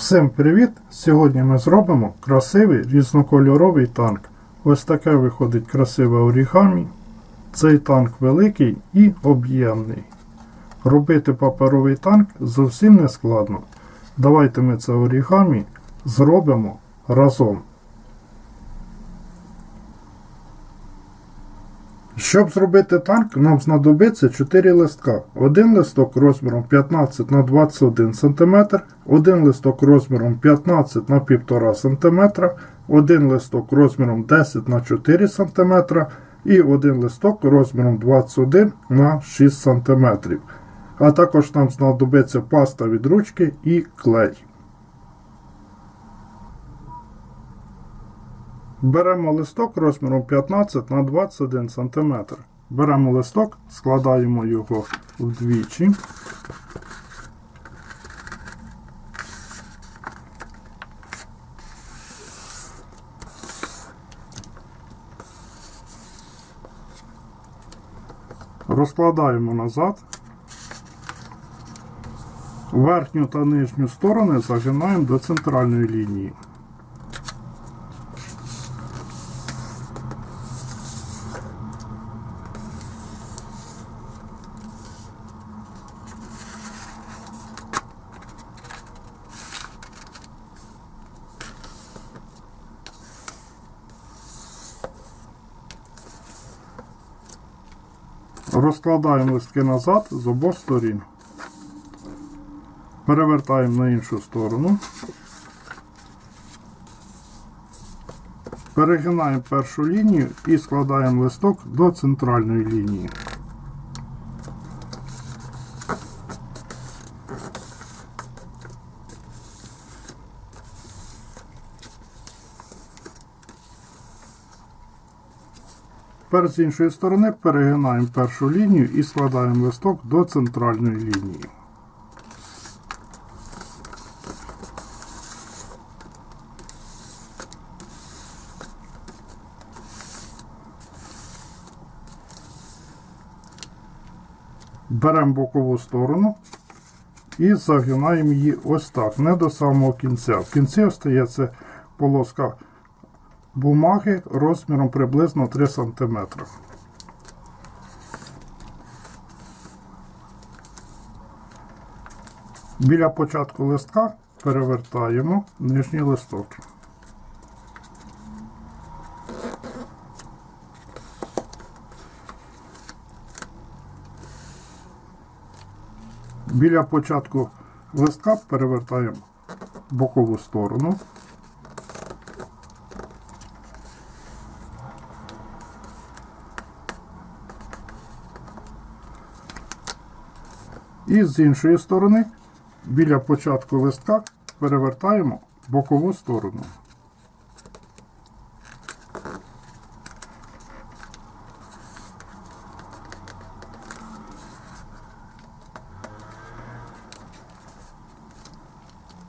Всім привіт! Сьогодні ми зробимо красивий різнокольоровий танк. Ось таке виходить красиве орігамі. Цей танк великий і об'ємний. Робити паперовий танк зовсім не складно. Давайте ми це орігамі зробимо разом. Щоб зробити танк, нам знадобиться 4 листка. Один листок розміром 15 на 21 см, один листок розміром 15 на 1,5 см, один листок розміром 10 на 4 см і один листок розміром 21 на 6 см. А також нам знадобиться паста від ручки і клей. Беремо листок розміром 15 на 21 см. Беремо листок, складаємо його вдвічі. Розкладаємо назад. Верхню та нижню сторони загинаємо до центральної лінії. Розкладаємо листки назад з обох сторін. Перевертаємо на іншу сторону. Перегинаємо першу лінію і складаємо листок до центральної лінії. Тепер з іншої сторони перегинаємо першу лінію і складаємо листок до центральної лінії. Беремо бокову сторону і загинаємо її ось так, не до самого кінця. В кінці остається полоска бумаги розміром приблизно 3 см. Біля початку листка перевертаємо нижній листок. Біля початку листка перевертаємо бокову сторону. І з іншої сторони, біля початку листка, перевертаємо бокову сторону.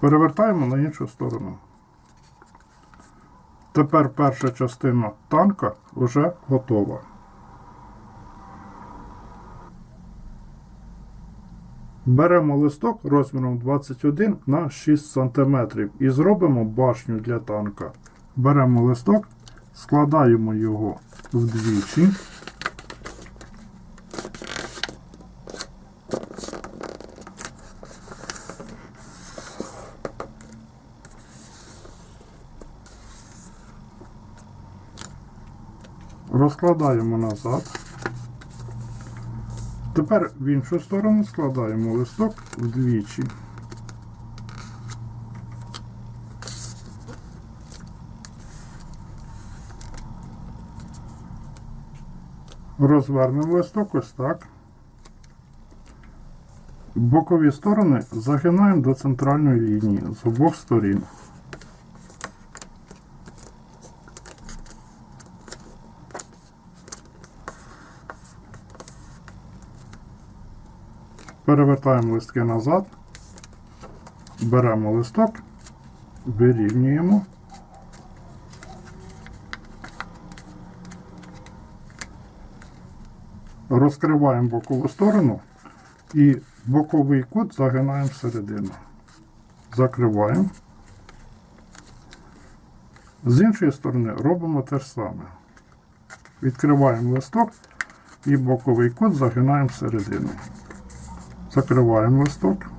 Перевертаємо на іншу сторону. Тепер перша частина танка вже готова. Беремо листок розміром 21 на 6 см і зробимо башню для танка. Беремо листок, складаємо його вдвічі. Розкладаємо назад. Тепер в іншу сторону складаємо листок вдвічі. Розвернемо листок ось так. Бокові сторони загинаємо до центральної лінії з обох сторін. Перевертаємо листки назад, беремо листок, вирівнюємо. Розкриваємо бокову сторону і боковий кут загинаємо всередину. закриваємо. З іншої сторони робимо те ж саме. Відкриваємо листок і боковий кут загинаємо всередину. Закриваємо листок.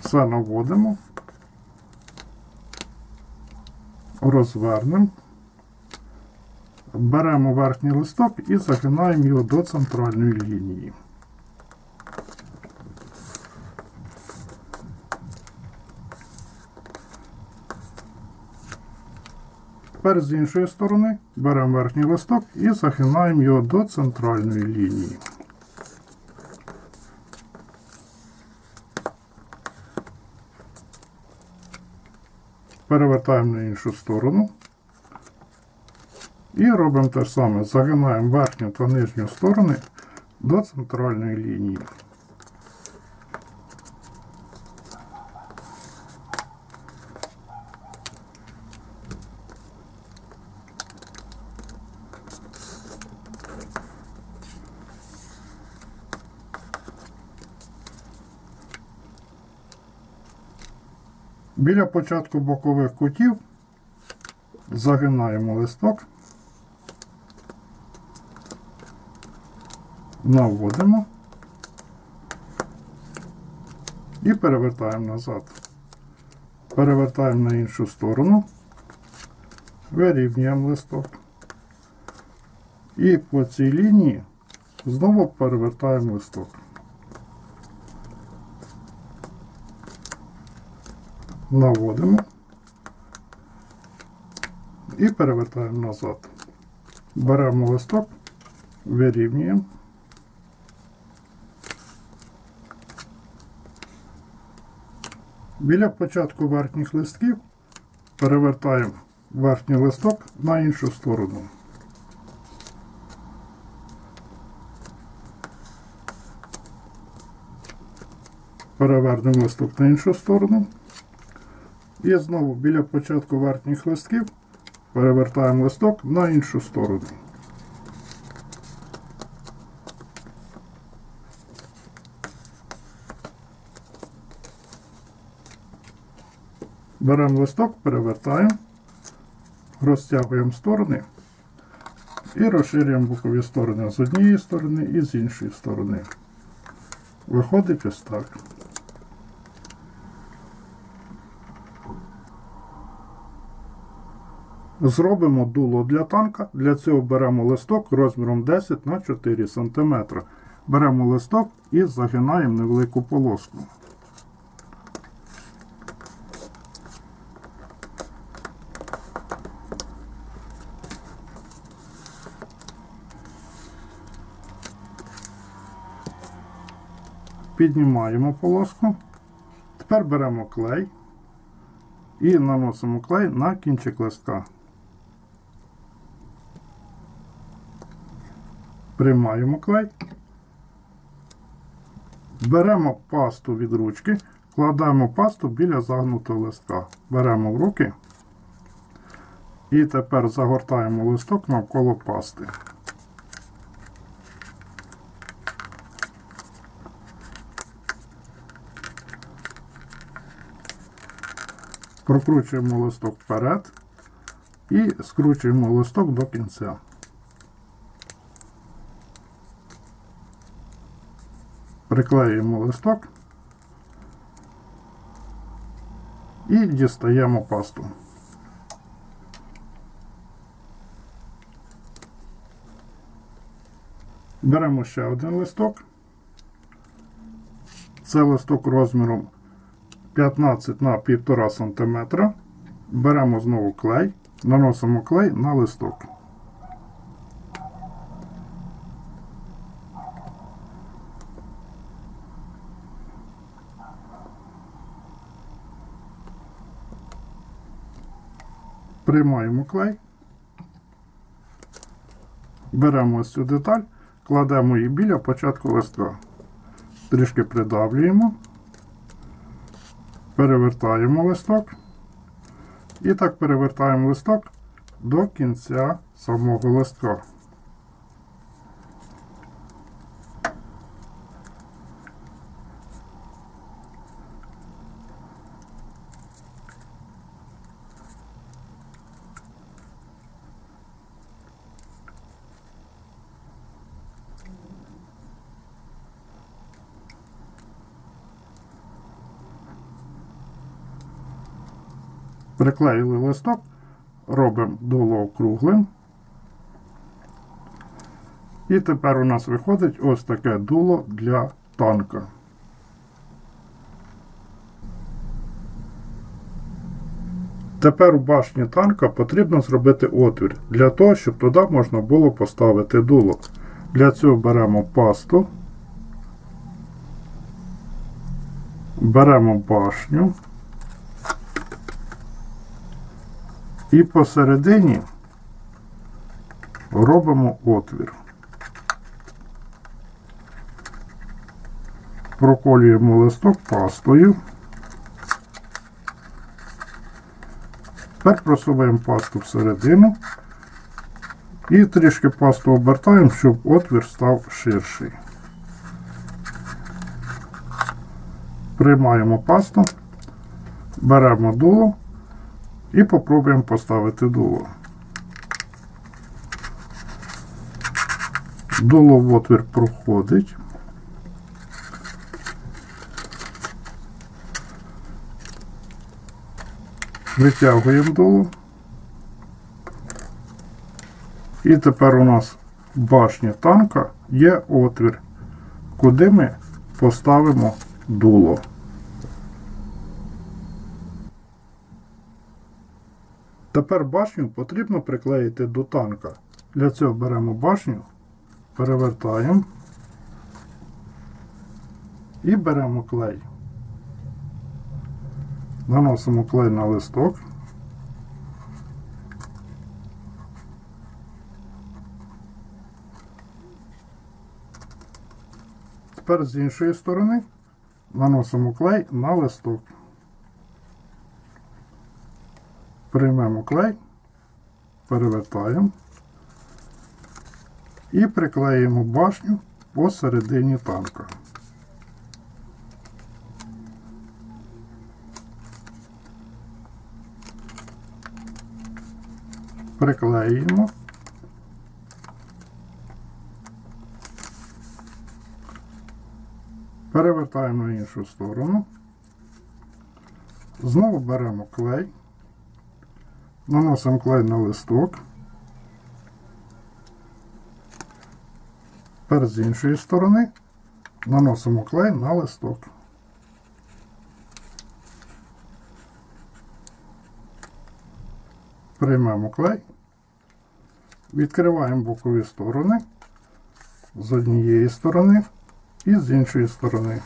Все наводимо. Розвернемо. Беремо верхній листок і загинаємо його до центральної лінії. Тепер з іншої сторони беремо верхній листок і загинаємо його до центральної лінії. Перевертаємо на іншу сторону. І робимо те ж саме. Загинаємо верхню та нижню сторони до центральної лінії. Біля початку бокових кутів загинаємо листок, наводимо і перевертаємо назад. Перевертаємо на іншу сторону, вирівнюємо листок. І по цій лінії знову перевертаємо листок. Наводимо і перевертаємо назад. Беремо листок, вирівнюємо. Біля початку верхніх листків перевертаємо верхній листок на іншу сторону. Перевернемо листок на іншу сторону. І знову біля початку верхніх листків перевертаємо листок на іншу сторону. Беремо листок, перевертаємо, розтягуємо сторони і розширюємо бокові сторони з однієї сторони і з іншої сторони. Виходить ось так. Зробимо дуло для танка. Для цього беремо листок розміром 10 на 4 см. Беремо листок і загинаємо невелику полоску. Піднімаємо полоску. Тепер беремо клей і наносимо клей на кінчик листка. Приймаємо клей. Беремо пасту від ручки, кладемо пасту біля загнутого листка. Беремо в руки і тепер загортаємо листок навколо пасти. Прокручуємо листок вперед і скручуємо листок до кінця. Приклеюємо листок і дістаємо пасту. Беремо ще один листок. Це листок розміром 15 на 1,5 см. Беремо знову клей, наносимо клей на листок. Приймаємо клей, беремо ось цю деталь, кладемо її біля початку листка. Трішки придавлюємо, перевертаємо листок і так перевертаємо листок до кінця самого листка. Приклеїли листок, робимо дуло округлим. І тепер у нас виходить ось таке дуло для танка. Тепер у башні танка потрібно зробити отвір для того, щоб туди можна було поставити дуло. Для цього беремо пасту, беремо башню і посередині робимо отвір. Проколюємо листок пастою. Тепер просуваємо пасту всередину і трішки пасту обертаємо, щоб отвір став ширший. Приймаємо пасту, беремо дуло і попробуємо поставити дуло. Дуло в отвір проходить. Витягуємо дуло. І тепер у нас в башні танка є отвір, куди ми поставимо дуло. Тепер башню потрібно приклеїти до танка. Для цього беремо башню, перевертаємо і беремо клей. Наносимо клей на листок. Тепер з іншої сторони наносимо клей на листок. Приймемо клей, перевертаємо і приклеїмо башню посередині танка. Приклеїмо. Перевертаємо на іншу сторону. Знову беремо клей, наносимо клей на листок. Тепер з іншої сторони наносимо клей на листок. Приймемо клей, відкриваємо бокові сторони з однієї сторони і з іншої сторони.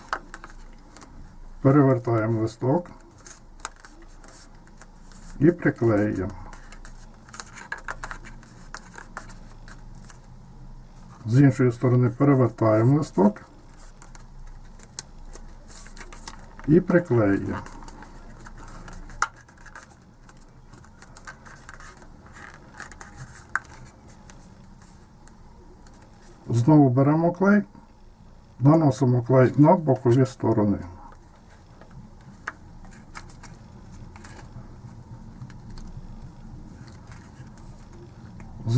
Перевертаємо листок і приклеюємо. З іншої сторони перевертаємо листок і приклеюємо. Знову беремо клей, наносимо клей на бокові сторони.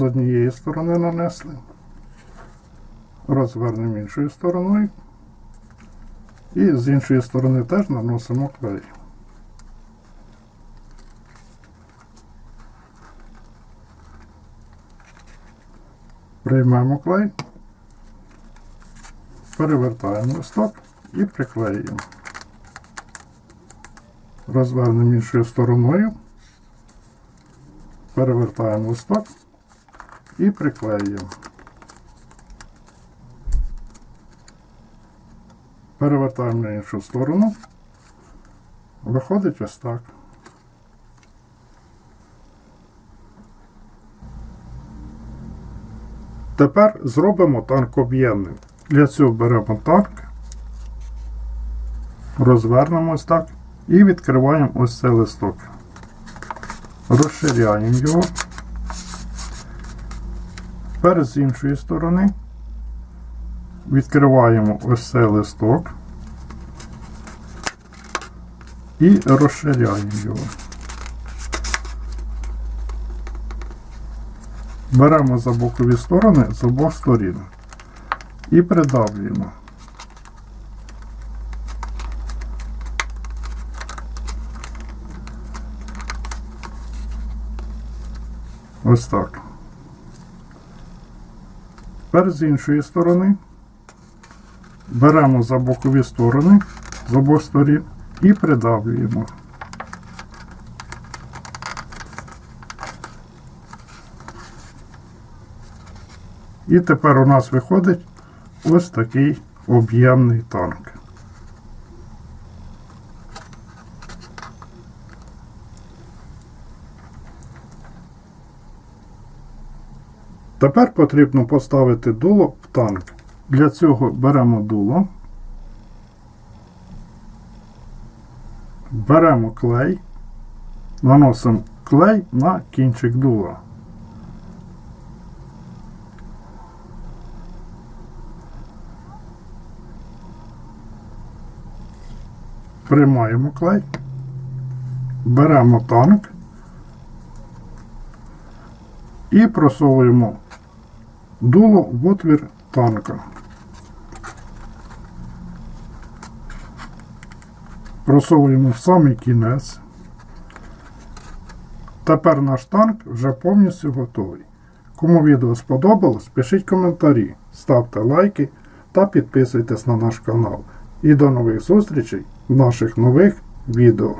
Однієї сторони нанесли, розвернемо іншою стороною і з іншої сторони теж наносимо клей. Приймемо клей, перевертаємо листок і приклеюємо. Розвернемо іншою стороною, перевертаємо листок і приклеюємо. Перевертаємо на іншу сторону. Виходить ось так. Тепер зробимо танк об'ємним. Для цього беремо танк, розвернемо ось так і відкриваємо ось цей листок. Розширяємо його. Тепер з іншої сторони відкриваємо ось цей листок і розширяємо його. Беремо за бокові сторони з обох сторін і придавлюємо. Ось так. Тепер з іншої сторони беремо за бокові сторони з обох сторін і придавлюємо. І тепер у нас виходить ось такий об'ємний танк. Тепер потрібно поставити дуло в танк. Для цього беремо дуло, беремо клей, наносимо клей на кінчик дула. Приймаємо клей, беремо танк і просовуємо дуло в отвір танка. Просовуємо в самий кінець. Тепер наш танк вже повністю готовий. Кому відео сподобалось, пишіть коментарі, ставте лайки та підписуйтесь на наш канал. І до нових зустрічей в наших нових відео.